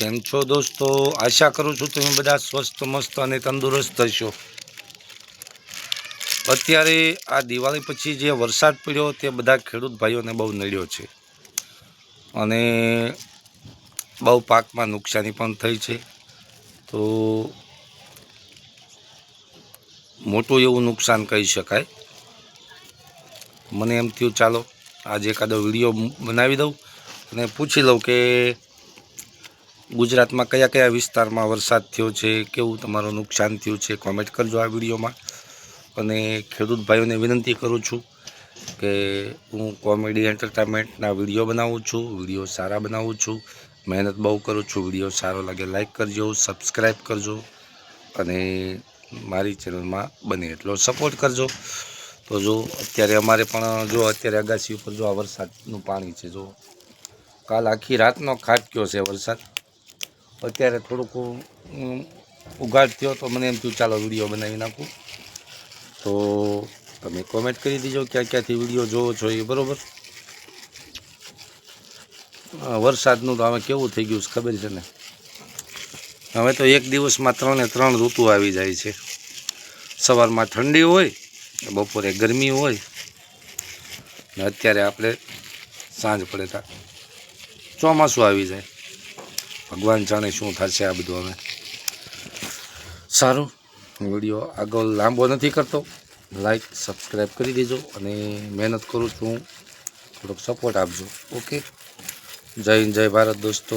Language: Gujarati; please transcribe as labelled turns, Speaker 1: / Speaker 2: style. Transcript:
Speaker 1: કેમ છો દોસ્તો? આશા કરું છું તમે બધા સ્વસ્થ, મસ્ત અને તંદુરસ્ત હશો. અત્યારે આ દિવાળી પછી જે વરસાદ પડ્યો, તે બધા ખેડૂત ભાઈઓને બહુ નડ્યો છે. અને બહુ પાકમાં નુકસાની પણ થઈ છે. તો મોટું એવું નુકસાન કહી શકાય. મને એમ થયું, ચાલો, આજે એકાદો વીડિયો બનાવી દઉં અને પૂછી લઉં કે ગુજરાતમાં કયા કયા વિસ્તારમાં વરસાદ થયો છે, કેવું તમારું નુકસાન થયું છે કોમેન્ટ કરજો આ વિડીયોમાં. અને ખેડૂત ભાઈઓને વિનંતી કરું છું કે હું કોમેડી એન્ટરટેનમેન્ટના વીડિયો બનાવું છું, વીડિયો સારા બનાવું છું, મહેનત બહુ કરું છું, વીડિયો સારો લાગે લાઇક કરજો સબસ્ક્રાઈબ કરજો અને મારી ચેનલમાં બને એટલો સપોર્ટ કરજો. તો જો અત્યારે અમારે પણ જો અત્યારે અગાસી ઉપર જો આ વરસાદનું પાણી છે, જો કાલ આખી રાતનો ખાટક્યો છે વરસાદ. અત્યારે થોડુંક ઉઘાડ થયો તો મને એમ થયું, ચાલો વીડિયો બનાવી નાખું. તો તમે કોમેન્ટ કરી દીજો ક્યાં ક્યાંથી વીડિયો જોવો છો એ, બરાબર? વરસાદનું તો હવે કેવું થઈ ગયું છે ખબર છે ને? હવે તો એક દિવસમાં ત્રણે ત્રણ ઋતુ આવી જાય છે. સવારમાં ઠંડી હોય, બપોરે ગરમી હોય, ને અત્યારે આપણે સાંજ પડે તા ચોમાસું આવી જાય. ભગવાન જાણે શું થશે આ બધું હવે. સારું, વીડિયો આગળ લાંબો નથી કરતો. લાઈક સબસ્ક્રાઈબ કરી દેજો અને મહેનત કરું છું. થોડોક સપોર્ટ આપજો. ઓકે જય હિન્દ, જય ભારત દોસ્તો.